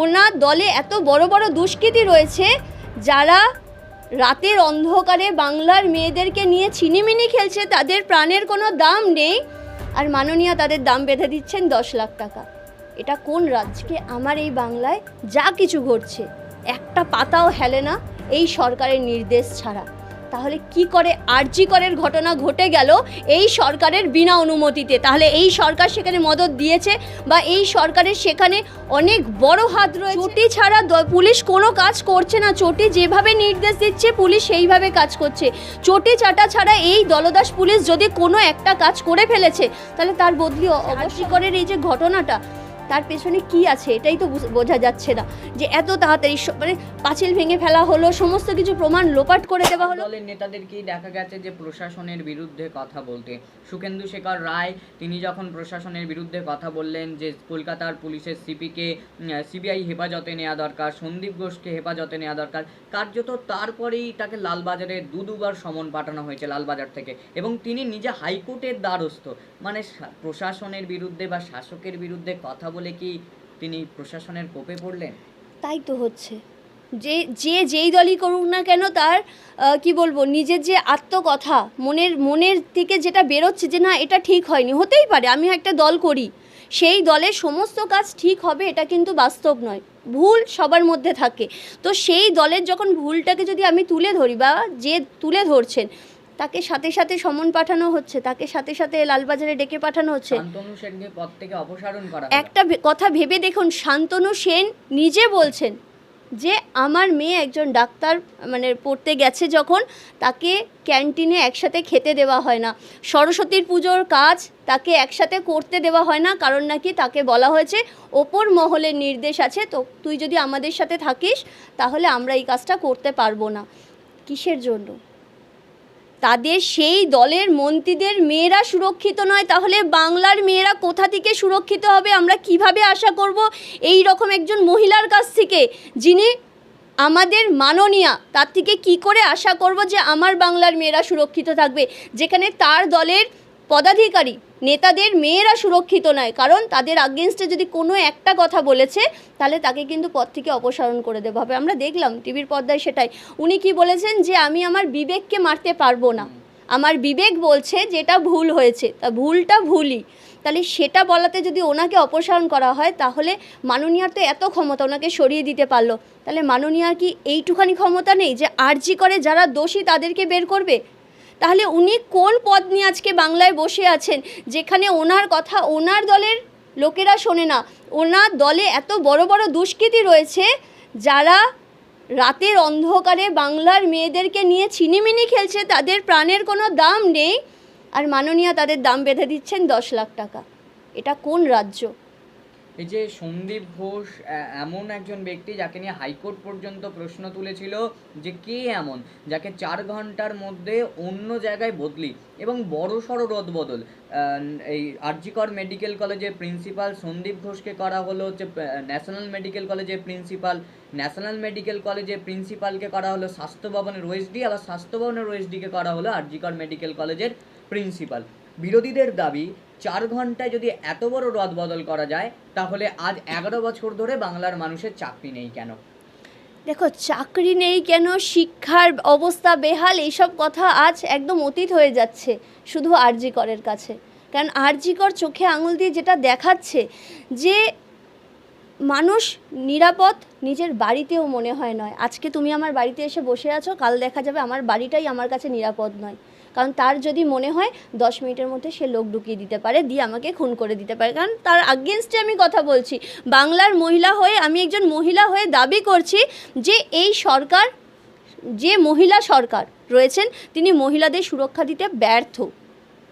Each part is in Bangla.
ওনার দলে এত বড় বড় দুষ্কৃতী রয়েছে যারা রাতের অন্ধকারে বাংলার মেয়েদেরকে নিয়ে ছিনিমিনি খেলছে, তাদের প্রাণের কোনো দাম নেই। আর মাননীয় তাদের দাম বেঁধে দিচ্ছেন দশ লাখ টাকা। এটা কোন রাজ্যকে আমার এই বাংলায় যা কিছু ঘটছে, একটা পাতাও হেলে না। এই সরকারের নির্দেশ ছাড়া। তাহলে কি করে আরজি করের ঘটনা ঘটে গেল এই সরকারের বিনা অনুমতিতে? তাহলে এই সরকার সেখানে মদত দিয়েছে বা এই সরকারের সেখানে অনেক বড় হাত রয়েছে? চটি ছাড়া পুলিশ কোনো কাজ করছে না। চটি যেভাবে নির্দেশ দিচ্ছে পুলিশ সেইভাবে কাজ করছে। চটি চাটা ছাড়া এই দলদাস পুলিশ যদি কোনো একটা কাজ করে ফেলেছে তাহলে তার বদলি অবশ্যই করের এই যে ঘটনাটা তার পেছনে কি আছে এটাই তো বোঝা যাচ্ছে না। যে এত তাড়াতাড়ি মানে পাঁচিল ভেঙে ফেলা হলো, সমস্ত কিছু প্রমাণ লোপাট করে দেওয়া হলো। দলের নেতাদেরকেই দেখা গেছে যে প্রশাসনের বিরুদ্ধে কথা বলতে। সুখেন্দু শেখর রায়, তিনি যখন প্রশাসনের বিরুদ্ধে কথা বললেন যে কলকাতার পুলিশের সিপিকে সিবিআই হেফাজতে নেওয়া দরকার, সন্দীপ ঘোষকে হেফাজতে নেওয়া দরকার, কার্যত তারপরেই তাকে লালবাজারে দু দুবার সমন পাঠানো হয়েছে লালবাজার থেকে। এবং তিনি নিজে হাইকোর্টের দ্বারস্থ। মানে প্রশাসনের বিরুদ্ধে বা শাসকের বিরুদ্ধে কথা বলে কি তিনি প্রশাসনের কোপে পড়লেন? তাই তো হচ্ছে। যে যে যেই দলই করুক না কেন তার কি বলব, নিজের যে আত্মকথা, মনের মনের থেকে যেটা বেরোচ্ছে যে না, এটা ঠিক হয়নি, হতেই পারে আমি একটা দল করি। সেই দলের সমস্ত কাজ ঠিক হবে, এটা কিন্তু বাস্তব নয়, ভুল সবার মধ্যে থাকে। তো সেই দলের যখন ভুলটাকে যদি আমি তুলে ধরি বা যে তুলে ধরছেন তাকে সাথে সাথে সমন পাঠানো হচ্ছে তাকে সাথে সাথে লালবাজারে ডেকে পাঠানো হচ্ছে। শান্তনু সেনকে পদ থেকে অপসারণ করা একটা কথা ভেবে দেখুন শান্তনু সেন নিজে বলছেন যে আমার মেয়ে একজন ডাক্তার মানে পড়তে গেছে যখন তাকে ক্যান্টিনে একসাথে খেতে দেওয়া হয় না। সরস্বতীর পুজোর কাজ তাকে একসাথে করতে দেওয়া হয় না কারণ নাকি তাকে বলা হয়েছে ওপর মহলের নির্দেশ আছে তো তুই যদি আমাদের সাথে থাকিস তাহলে আমরা এই কাজটা করতে পারব না। কিসের জন্য? তাদের সেই দলের মন্ত্রীদের মেয়েরা সুরক্ষিত নয়। তাহলে বাংলার মেয়েরা কোথা থেকে সুরক্ষিত হবে? আমরা কীভাবে আশা করব এই রকম একজন মহিলার কাছ থেকে? যিনি আমাদের মাননীয়া, তার থেকে কি করে আশা করব যে আমার বাংলার মেয়েরা সুরক্ষিত থাকবে? যেখানে তার দলের পদাধিকারী নেতাদের মেয়েরা সুরক্ষিত নয়, কারণ তাদের আগেনস্টে যদি কোনো একটা কথা বলেছে, তাহলে তাকে কিন্তু পদ থেকে অপসারণ করে দেওয়া হবে। আমরা দেখলাম টিভির পর্দায় সেটাই। উনি কি বলেছেন যে, আমি আমার বিবেককে মারতে পারব না। আমার বিবেক বলছে যেটা ভুল হয়েছে। তা ভুলটা ভুলই। তাহলে সেটা বলাতে যদি ওনাকে অপসারণ করা হয়, তাহলে মাননীয়ার তো এত ক্ষমতা, ওনাকে সরিয়ে দিতে পারল। তাহলে মাননীয়ার কি এইটুখানি ক্ষমতা নেই যে, আর্জি করে যারা দোষী তাদেরকে বের করবে? তাহলে উনি কোন পদ নিয়ে আজকে বাংলায় বসে আছেন? যেখানে ওনার কথা ওনার দলের লোকেরা শোনে না। ওনার দলে এত বড় বড় দুষ্কৃতী রয়েছে, যারা রাতের অন্ধকারে বাংলার মেয়েদেরকে নিয়ে ছিনিমিনি খেলছে, তাদের প্রাণের কোনো দাম নেই। আর মাননীয় তাদের দাম বেঁধে দিচ্ছেন দশ লাখ টাকা। এটা কোন রাজ্য? এই যে সন্দীপ ঘোষ এমন একজন ব্যক্তি যাকে নিয়ে হাইকোর্ট পর্যন্ত প্রশ্ন তুলেছিল যে কে এমন, যাকে চার ঘণ্টার মধ্যে অন্য জায়গায় বদলি এবং বড় সড়ো রদবদল এই আরজিকর মেডিকেল কলেজের প্রিন্সিপাল সন্দীপ ঘোষকে করা হলো হচ্ছে ন্যাশনাল মেডিকেল কলেজের প্রিন্সিপাল। ন্যাশনাল মেডিকেল কলেজের প্রিন্সিপালকে করা হলো স্বাস্থ্য ভবনের ওএসডি আবার স্বাস্থ্য ভবনের করা হলো আরজিকর মেডিকেল কলেজের প্রিন্সিপাল। বিরোধীদের দাবি, চার ঘন্টায় যদি এত বড় রদ বদল করা যায়, তাহলে আজ এগারো বছর ধরে বাংলার মানুষের চাকরি নেই কেন? দেখো, চাকরি নেই কেন? শিক্ষার অবস্থা বেহাল এইসব কথা আজ একদম অতীত হয়ে যাচ্ছে শুধু আরজি করের কাছে। কারণ আরজি কর চোখে আঙুল দিয়ে যেটা দেখাচ্ছে যে মানুষ নিরাপদ নিজের বাড়িতেও মনে হয় নয়। আজকে তুমি আমার বাড়িতে এসে বসে আছো, কাল দেখা যাবে আমার বাড়িটাই আমার কাছে নিরাপদ নয়। কারণ তার যদি মনে হয় দশ মিনিটের মধ্যে সে লোক ঢুকিয়ে দিতে পারে, দিয়ে আমাকে খুন করে দিতে পারে। কারণ তার আগেনস্টে আমি কথা বলছি। বাংলার মহিলা হয়ে আমি একজন মহিলা হয়ে দাবি করছি যে এই সরকার, যে মহিলা সরকার রয়েছেন, তিনি মহিলাদের সুরক্ষা দিতে ব্যর্থ।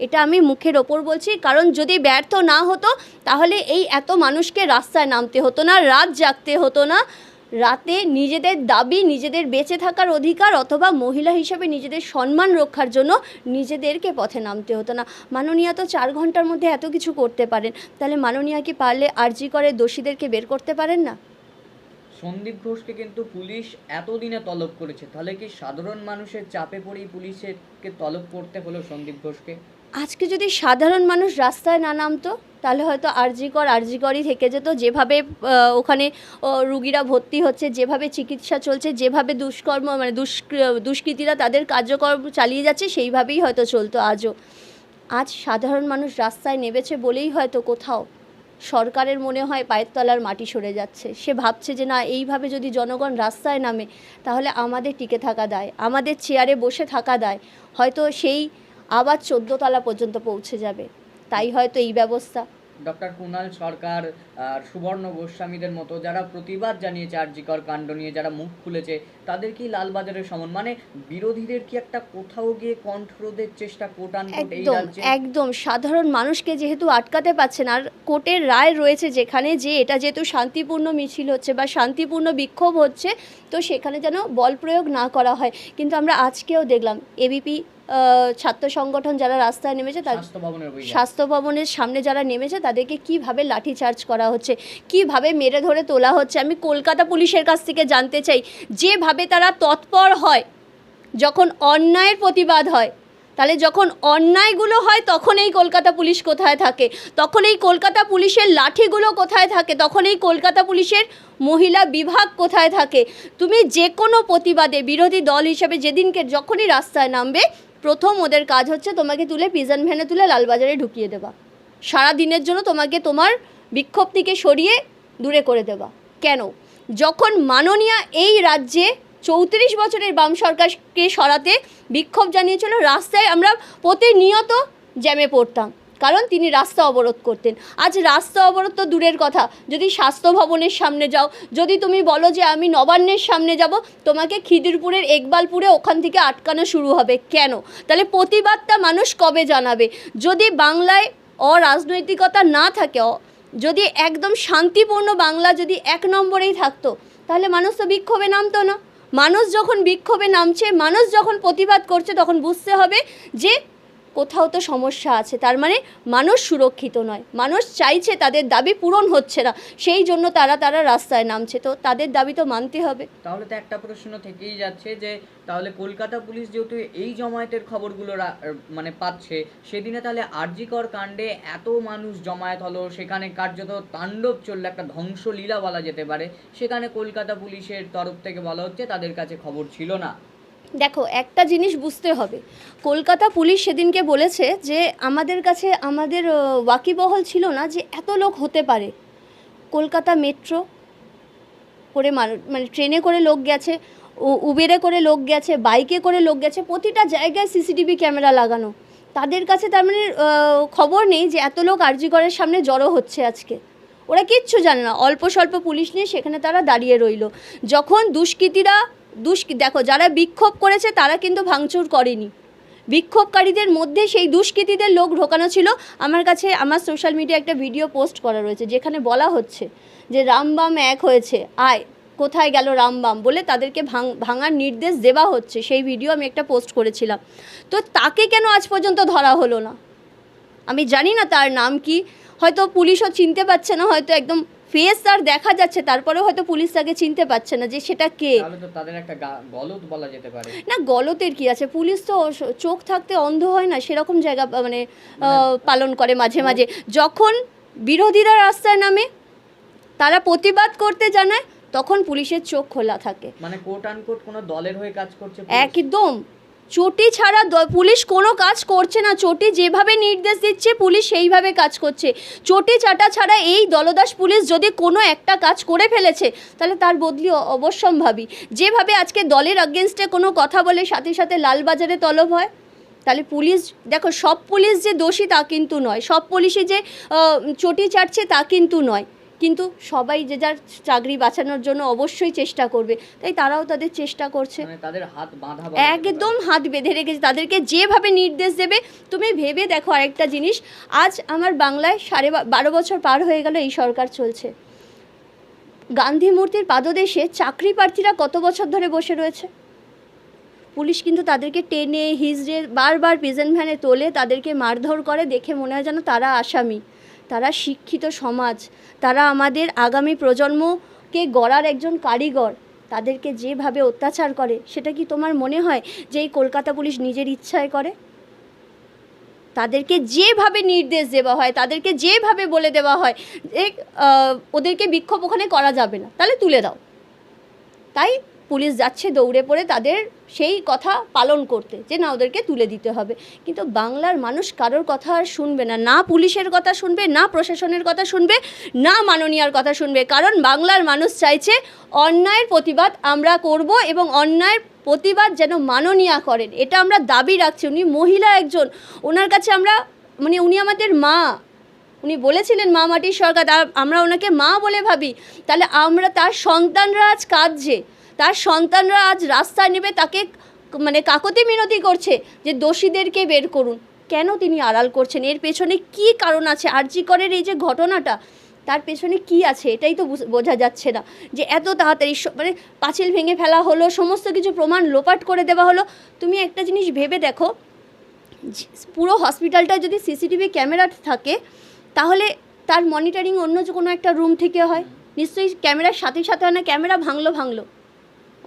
এটা আমি মুখের ওপর বলছি। কারণ যদি ব্যর্থ না হতো, তাহলে এই এত মানুষকে রাস্তায় নামতে হতো না, রাত জাগতে হতো না। রাতে নিজেদের দাবি নিজেদের বেঁচে থাকার অধিকার অথবা মহিলা হিসেবে নিজেদের সম্মান রক্ষার জন্য নিজেদেরকে পথে নামতে হতো না। মাননীয়া তো চার ঘণ্টার মধ্যে এত কিছু করতে পারেন। তাহলে মাননীয়া কি পারলে আর্জি করে দোষীদেরকে বের করতে পারেন না? সন্দীপ ঘোষকে কিন্তু পুলিশ এতদিনে তলব করেছে। তাহলে কি সাধারণ মানুষের চাপে পড়েই পুলিশকে তলব করতে হলো সন্দীপ ঘোষকে? আজকে যদি সাধারণ মানুষ রাস্তায় না নামতো? তাহলে হয়তো আরজিকর আরজিকরই থেকে যেত। যেভাবে ওখানে রুগীরা ভর্তি হচ্ছে, যেভাবে চিকিৎসা চলছে, যেভাবে দুষ্কর্ম মানে দুষ্কৃ- দুষ্কৃতীরা তাদের কার্যকর্ম চালিয়ে যাচ্ছে, সেইভাবেই হয়তো চলতো আজও। আজ সাধারণ মানুষ রাস্তায় নেমেছে বলেই হয়তো কোথাও সরকারের মনে হয় পায়ের তলার মাটি সরে যাচ্ছে। সে ভাবছে যে না, এইভাবে যদি জনগণ রাস্তায় নামে, তাহলে আমাদের টিকে থাকা দায়, আমাদের চেয়ারে বসে থাকা দায়। হয়তো সেই আবার চোদ্দ তলা পর্যন্ত পৌঁছে যাবে। তাই হয়তো এই ব্যবস্থা। ডক্টর কুণাল সরকার আর সুবর্ণ গোস্বামীদের মতো যারা প্রতিবাদ জানিয়েছে আরজিকর কাণ্ড নিয়ে যারা মুখ খুলেছে তাদের কি লালবাজারের সমান? মানে বিরোধীদের কি একটা কোথাও গিয়ে কণ্ঠরোধের চেষ্টা কোটান একদম একদম। সাধারণ মানুষকে যেহেতু আটকাতে পারছেন আর কোর্টের রায় রয়েছে যেখানে যে এটা যেহেতু শান্তিপূর্ণ মিছিল হচ্ছে বা শান্তিপূর্ণ বিক্ষোভ হচ্ছে তো সেখানে যেন বল প্রয়োগ না করা হয়। কিন্তু আমরা আজকেও দেখলাম এবিপি ছাত্র সংগঠন যারা রাস্তায় নেমেছে তার স্বাস্থ্য ভবনের স্বাস্থ্য ভবনের সামনে যারা নেমেছে তাদেরকে কীভাবে লাঠিচার্জ করা হচ্ছে কীভাবে মেরে ধরে তোলা হচ্ছে? আমি কলকাতা পুলিশের কাছ থেকে জানতে চাই যেভাবে তারা তৎপর হয় যখন অন্যায়ের প্রতিবাদ হয় তাহলে যখন অন্যায়গুলো হয় তখন এই কলকাতা পুলিশ কোথায় থাকে? তখন এই কলকাতা পুলিশের লাঠিগুলো কোথায় থাকে? তখন এই কলকাতা পুলিশের মহিলা বিভাগ কোথায় থাকে? তুমি যে কোনো প্রতিবাদে বিরোধী দল হিসেবে যেদিনকে যখনই রাস্তায় নামবে প্রথম ওদের কাজ হচ্ছে তোমাকে তুলে পিজন ভ্যানে তুলে লালবাজারে ঢুকিয়ে দেবা। সারা দিনের জন্য তোমাকে তোমার বিক্ষোভ থেকে সরিয়ে দূরে করে দেবা। কেন? যখন মাননীয়া এই রাজ্যে চৌত্রিশ বছরের বাম সরকারকে সরাতে বিক্ষোভ জানিয়েছিল, রাস্তায় আমরা প্রতিনিয়ত জ্যামে পড়তাম। কারণ তিনি রাস্তা অবরোধ করতেন। আজ রাস্তা অবরোধ তো দূরের কথা। যদি স্বাস্থ্য ভবনের সামনে যাও, যদি তুমি বলো যে আমি নবান্নের সামনে যাব, তোমাকে খিদিরপুরের একবালপুরে ওখান থেকে আটকানো শুরু হবে। কেন? তাহলে প্রতিবাদটা মানুষ কবে জানাবে? যদি বাংলায় অরাজনৈতিকতা না থাকে যদি একদম শান্তিপূর্ণ বাংলা যদি এক নম্বরেই থাকতো, তাহলে মানুষ তো বিক্ষোভে নামতো না। মানুষ যখন বিক্ষোভে নামছে, মানুষ যখন প্রতিবাদ করছে, তখন বুঝতে হবে যে কোথাও তো সমস্যা আছে। তার মানে মানুষ সুরক্ষিত নয়। মানুষ চাইছে তাদের দাবি পূরণ হচ্ছে না। সেই জন্য তারা তারা রাস্তায় নামছে। তো তাদের দাবি তো মানতে হবে। তাহলে তো একটা প্রশ্ন থেকেই যাচ্ছে যে, তাহলে কলকাতা পুলিশ যেহেতু এই জমায়েতের খবরগুলো মানে পাচ্ছে, সেদিনে তাহলে আরজিকর কাণ্ডে এত মানুষ জমায়েত হলো, সেখানে কার্যত তাণ্ডব চলল একটা ধ্বংসলীলা বলা যেতে পারে। সেখানে কলকাতা পুলিশের তরফ থেকে বলা হচ্ছে তাদের কাছে খবর ছিল না। দেখো, একটা জিনিস বুঝতে হবে। কলকাতা পুলিশ সেদিনকে বলেছে যে, আমাদের কাছে আমাদের ওয়াকিবহল ছিল না যে এত লোক হতে পারে। কলকাতা মেট্রো করে মানু- ট্রেনে করে লোক গেছে উবেরে করে লোক গেছে, বাইকে করে লোক গেছে, প্রতিটা জায়গায় সিসিটিভি ক্যামেরা লাগানো। তাদের কাছে তার মানে খবর নেই যে এত লোক আরজিগড়ের সামনে জড়ো হচ্ছে আজকে। ওরা কিচ্ছু জানে না। অল্প স্বল্প পুলিশ নিয়ে সেখানে তারা দাঁড়িয়ে রইল। যখন দুষ্কৃতীরা দুষ্কৃ দেখো, যারা বিক্ষোভ করেছে তারা কিন্তু ভাঙচুর করেনি। বিক্ষোভকারীদের মধ্যে সেই দুষ্কৃতীদের লোক ঢোকানো ছিল। আমার কাছে আমার সোশ্যাল মিডিয়া একটা ভিডিও পোস্ট করা রয়েছে, যেখানে বলা হচ্ছে যে রামবাম এক হয়েছে, আয়, কোথায় গেল রামবাম বলে তাদেরকে ভাঙ, ভাঙার নির্দেশ দেওয়া হচ্ছে। সেই ভিডিও আমি একটা পোস্ট করেছিলাম। তো তাকে কেন আজ পর্যন্ত ধরা হলো না? আমি জানি না তার নাম কি, হয়তো পুলিশও চিনতে পারছে না, হয়তো একদম ফেস তার দেখা যাচ্ছে তারপরেও হয়তো পুলিশ তাকে চিনতে পারছে না যে সেটা কে। তাদের একটা গা- গলদ বলা যেতে পারে। না গলতের কি আছে? পুলিশ তো চোখ থাকতে অন্ধ হয় না সেরকম জায়গা মানে পালন করে মাঝে মাঝে। যখন বিরোধীরা রাস্তায় নামে তারা প্রতিবাদ করতে জানায় তখন পুলিশের চোখ খোলা থাকে। মানে কোট আনকোট কোনো দলের হয়ে কাজ করছে একদম। চটি ছাড়া পুলিশ কোনো কাজ করছে না। চটি যেভাবে নির্দেশ দিচ্ছে, পুলিশ সেইভাবে কাজ করছে। চটি চাটা ছাড়া এই দলদাস পুলিশ যদি কোনো একটা কাজ করে ফেলেছে, তাহলে তার বদলি অবশ্যম্ভাবী। যেভাবে আজকে দলের আগেনস্টে কোনো কথা বলে, সাথে সাথে লালবাজারে তলব হয়, তাহলে পুলিশ দেখো, সব পুলিশ যে দোষী তা কিন্তু নয়। সব পুলিশই যে চটি চাটছে তা কিন্তু নয়। কিন্তু সবাই যে যার চাকরি বাঁচানোর জন্য অবশ্যই চেষ্টা করবে। তাই তারাও তাদের চেষ্টা করছে। মানে তাদের হাত বাঁধা। একদম হাত বেঁধে রেখেছে। তাদেরকে যেভাবে নির্দেশ দেবে তুমি ভেবে দেখো আরেকটা জিনিস। আজ আমার বাংলায় সাড়ে বারো বছর পার হয়ে গেল এই সরকার চলছে। গান্ধী মূর্তির পাদদেশে চাকরি প্রার্থীরা কত বছর ধরে বসে রয়েছে? পুলিশ কিন্তু তাদেরকে টেনে হিজড়ে বারবার প্রেজেন্ট ভ্যানে তোলে তাদেরকে মারধর করে দেখে মনে হয় যেন তারা আসামি। তারা শিক্ষিত সমাজ, তারা আমাদের আগামী প্রজন্মকে গড়ার একজন কারিগর, তাদেরকে যেভাবে অত্যাচার করে, সেটা কি তোমার মনে হয় যে এই কলকাতা পুলিশ নিজের ইচ্ছায় করে? তাদেরকে যেভাবে নির্দেশ দেওয়া হয়, তাদেরকে যেভাবে বলে দেওয়া হয় যে ওদেরকে বিক্ষোভ ওখানে করা যাবে না। তাহলে তুলে দাও। তাই পুলিশ যাচ্ছে দৌড়ে পড়ে তাদের সেই কথা পালন করতে যে না, ওদেরকে তুলে দিতে হবে। কিন্তু বাংলার মানুষ কারোর কথা আর শুনবে না। না পুলিশের কথা শুনবে, না প্রশাসনের কথা শুনবে, না মাননীয়ার কথা শুনবে। কারণ বাংলার মানুষ চাইছে অন্যায়ের প্রতিবাদ আমরা করব এবং অন্যায়ের প্রতিবাদ যেন মাননীয়া করেন। এটা আমরা দাবি রাখছি। উনি মহিলা একজন। ওনার কাছে আমরা মানে উনি আমাদের মা। উনি বলেছিলেন, মা মাটির সরকার। আমরা ওনাকে মা বলে ভাবি। তাহলে আমরা তার সন্তানরা আজ কাঁদছে। তার সন্তানরা আজ রাস্তায় নেবে, তাকে মানে কাকতি মিনতি করছে যে দোষীদেরকে বের করুন। কেন তিনি আড়াল করছেন? এর পেছনে কি কারণ আছে? আরজিকরের এই যে ঘটনাটা, তার পেছনে কি আছে? এটাই তো বোঝা যাচ্ছে না। যে এত তাড়াতাড়ি মানে পাঁচিল ভেঙে ফেলা হলো, সমস্ত কিছু প্রমাণ লোপাট করে দেওয়া হলো। তুমি একটা জিনিস ভেবে দেখো পুরো হসপিটালটা যদি সিসিটিভি ক্যামেরা থাকে, তাহলে তার মনিটরিং অন্য যে কোনো একটা রুম থেকে হয়। নিশ্চয়ই ক্যামেরার সাথে সাথে হয় না, ক্যামেরা ভাঙলো ভাঙলো।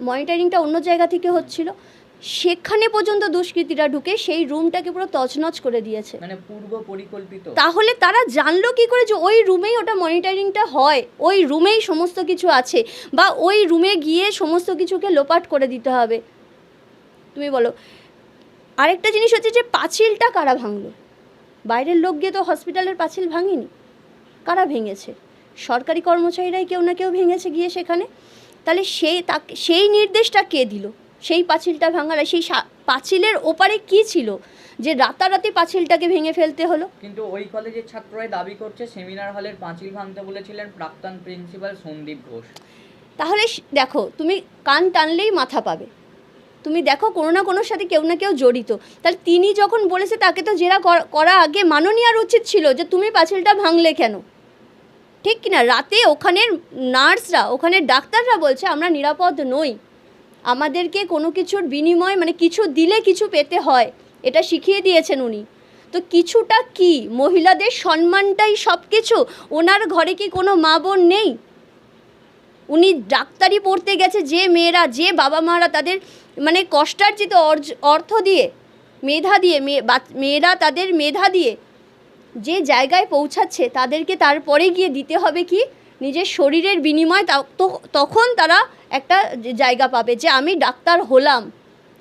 মনিটরিংটা অন্য জায়গা থেকে হচ্ছিল সেখানে পর্যন্ত দুষ্কৃতীরা ঢুকে সেই রুমটাকে পুরো তছনছ করে দিয়েছে। মানে পূর্ব পরিকল্পিত। তাহলে তারা জানলো কি করে যে ওই রুমেই ওটা মনিটরিংটা হয় ওই রুমেই সমস্ত কিছু আছে বা ওই রুমে গিয়ে সমস্ত কিছুকে লোপাট করে দিতে হবে। তুমি বলো আরেকটা জিনিস হচ্ছে যে পাঁচিলটা কারা ভাঙলো? বাইরের লোক গিয়ে তো হসপিটালের পাঁচিল ভাঙেনি কারা ভেঙেছে? সরকারি কর্মচারীরাই কেউ না কেউ ভেঙেছে গিয়ে সেখানে। তাহলে সেই তাকে সেই নির্দেশটা কে দিল? সেই পাঁচিলটা ভাঙার সেই পাঁচিলের ওপারে কি ছিল? যে রাতারাতি পাঁচিলটাকে ভেঙে ফেলতে হলো? কিন্তু ওই কলেজের ছাত্ররাই দাবি করছে সেমিনার হলের পাঁচিল ভাঙতে বলেছিলেন প্রাক্তন প্রিন্সিপাল সন্দীপ ঘোষ। তাহলে দেখো তুমি কান টানলেই মাথা পাবে। তুমি দেখো কোনো না কোনোর সাথে কেউ না কেউ জড়িত। তাহলে তিনি যখন বলেছে তাকে তো জেরা কর- করা আগে মাননীয়ার উচিত ছিল যে তুমি পাঁচিলটা ভাঙলে কেন? ঠিক কিনা? রাতে ওখানের নার্সরা, ওখানের ডাক্তাররা বলছে, আমরা নিরাপদ নই। আমাদেরকে কোনো কিছুর বিনিময় মানে কিছু দিলে কিছু পেতে হয়। এটা শিখিয়ে দিয়েছেন উনি। তো কিছুটা কি? মহিলাদের সম্মানটাই সব কিছু ওনার ঘরে কি কোনো মা বোন নেই? উনি ডাক্তারি পড়তে গেছে, যে মেয়েরা, যে বাবা মারা তাদের মানে কষ্টার্জিত অর্থ দিয়ে, মেধা দিয়ে মেয়ে মেয়েরা তাদের মেধা দিয়ে যে জায়গায় পৌঁছাচ্ছে তাদেরকে তারপরে গিয়ে দিতে হবে কি? নিজের শরীরের বিনিময় তখন তারা একটা জায়গা পাবে যে আমি ডাক্তার হলাম।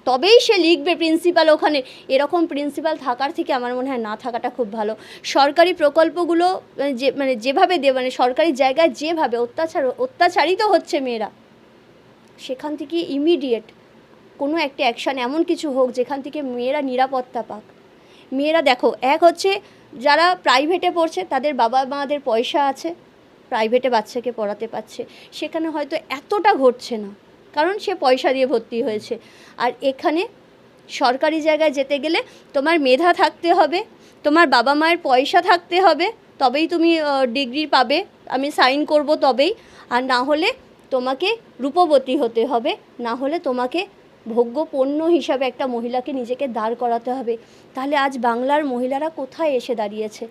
তবেই সে লিখবে প্রিন্সিপাল ওখানে। এরকম প্রিন্সিপাল থাকার থেকে আমার মনে হয় না থাকাটা খুব ভালো। সরকারি প্রকল্পগুলো মানে যে মানে যেভাবে দে মানে সরকারি জায়গায় যেভাবে অত্যাচার, অত্যাচারিত হচ্ছে মেয়েরা, সেখান থেকে ইমিডিয়েট কোনো একটা অ্যাকশান এমন কিছু হোক যেখান থেকে মেয়েরা নিরাপত্তা পাক। মেয়েরা দেখো, এক হচ্ছে যারা প্রাইভেটে পড়ছে, তাদের বাবা মাদের পয়সা আছে প্রাইভেটে বাচ্চাকে পড়াতে পারছে। সেখানে হয়তো এতটা ঘটছে না, কারণ সে পয়সা দিয়ে ভর্তি হয়েছে। আর এখানে সরকারি জায়গায় যেতে গেলে তোমার মেধা থাকতে হবে, তোমার বাবা মায়ের পয়সা থাকতে হবে, তবেই তুমি ডিগ্রি পাবে, আমি সাইন করব তবেই। আর না হলে তোমাকে রূপবতী হতে হবে, না হলে তোমাকে ভোগ্য পণ্য হিসাবে একটা মহিলাকে নিজেকে দাঁড় করাতে হবে। তাহলে আজ বাংলার মহিলারা কোথায় এসে দাঁড়িয়েছে?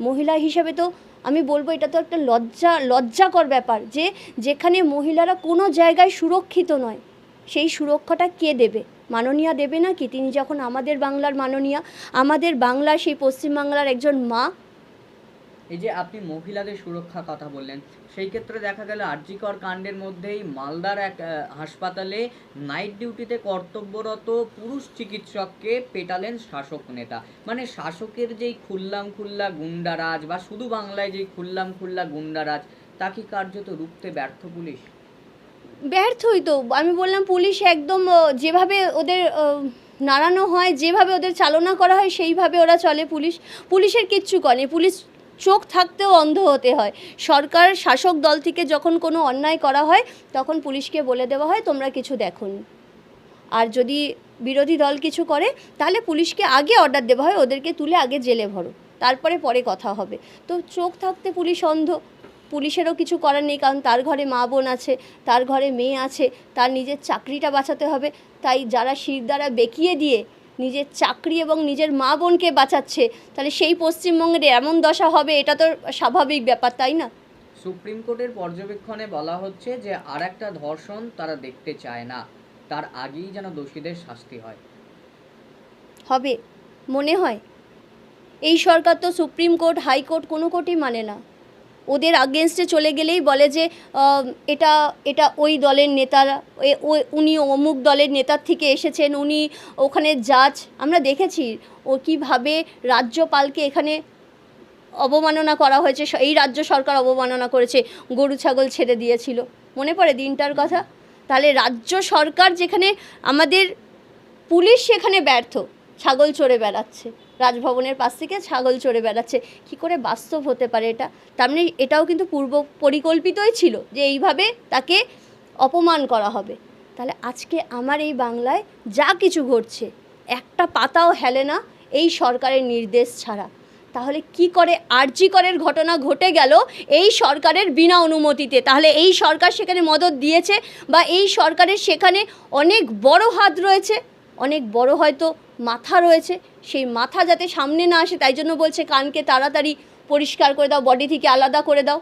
মহিলা হিসাবে তো আমি বলব এটা তো একটা লজ্জা, লজ্জাকর ব্যাপার যে যেখানে মহিলারা কোনো জায়গায় সুরক্ষিত নয়, সেই সুরক্ষাটা কে দেবে? মাননীয়া দেবে না কি তিনি যখন আমাদের বাংলার মাননীয়া, আমাদের বাংলার সেই পশ্চিমবাংলার একজন মা এই যে আপনি মহিলাদের সুরক্ষা কথা বললেন, সেই ক্ষেত্রে দেখা গেল আরজিকর কাণ্ডের মধ্যেই মালদার এক হাসপাতালে নাইট ডিউটিতে কর্তব্যরত পুরুষ চিকিৎসককে পেটালেন শাসক নেতা। মানে শাসকের যেই খুল্লাম খুল্লা গুন্ডারাজ বা শুধু বাংলায় যেই খুল্লাম খুল্লা গুন্ডারাজ, তা কি কার্যত রুখতে ব্যর্থ পুলিশ? ব্যর্থই তো, আমি বললাম পুলিশ একদম যেভাবে ওদের নাড়ানো হয়, যেভাবে ওদের চালনা করা হয়, সেইভাবে ওরা চলে পুলিশ। পুলিশের কিচ্ছু করে পুলিশ চোখ থাকতেও অন্ধ হতে হয়। সরকার, শাসক দল থেকে যখন কোনো অন্যায় করা হয়, তখন পুলিশকে বলে দেওয়া হয়, তোমরা কিছু দেখুন। আর যদি বিরোধী দল কিছু করে, তাহলে পুলিশকে আগে অর্ডার দেওয়া হয়, ওদেরকে তুলে আগে জেলে ভরো। তারপরে পরে কথা হবে। তো চোখ থাকতে পুলিশ অন্ধ। পুলিশেরও কিছু করার নেই, কারণ তার ঘরে মা বোন আছে, তার ঘরে মেয়ে আছে, তার নিজের চাকরিটা বাঁচাতে হবে। তাই যারা শির দ্বারা বেঁকিয়ে দিয়ে নিজের চাকরি এবং নিজের মা বোনকে বাঁচাচ্ছে তাহলে সেই পশ্চিমবঙ্গের এমন দশা হবে এটা তো স্বাভাবিক ব্যাপার তাই না? সুপ্রিম কোর্টের পর্যবেক্ষণে বলা হচ্ছে যে আর একটা ধর্ষণ তারা দেখতে চায় না তার আগেই যেন দোষীদের শাস্তি হয়। হবে মনে হয়। এই সরকার তো সুপ্রিম কোর্ট হাইকোর্ট কোনো কোর্টই মানে না। ওদের আগেনস্টে চলে গেলেই বলে যে এটা এটা ওই দলের নেতারা উনি অমুক দলের নেতার থেকে এসেছেন, উনি ওখানে জাজ আমরা দেখেছি, ও কীভাবে রাজ্যপালকে এখানে অবমাননা করা হয়েছে এই রাজ্য সরকার অবমাননা করেছে, গরু, ছাগল ছেড়ে দিয়েছিল। মনে পড়ে দিনটার কথা? তাহলে রাজ্য সরকার যেখানে আমাদের পুলিশ সেখানে ব্যর্থ। ছাগল চড়ে বেড়াচ্ছে। রাজভবনের পাশ থেকে ছাগল চড়ে বেড়াচ্ছে। কি করে বাস্তব হতে পারে এটা? তার মানে এটাও কিন্তু পূর্ব পরিকল্পিতই ছিল যে এইভাবে তাকে অপমান করা হবে। তাহলে আজকে আমার এই বাংলায় যা কিছু ঘটছে, একটা পাতাও হেলে না এই সরকারের নির্দেশ ছাড়া। তাহলে কি করে আরজি করের ঘটনা ঘটে গেল এই সরকারের বিনা অনুমতিতে? তাহলে এই সরকার সেখানে মদত দিয়েছে বা এই সরকারের সেখানে অনেক বড় হাত রয়েছে? অনেক বড় হয়তো মাথা রয়েছে। সেই মাথা যাতে সামনে না আসে, তাই জন্য বলছে, কানকে তাড়াতাড়ি পরিষ্কার করে দাও বডি থেকে আলাদা করে দাও।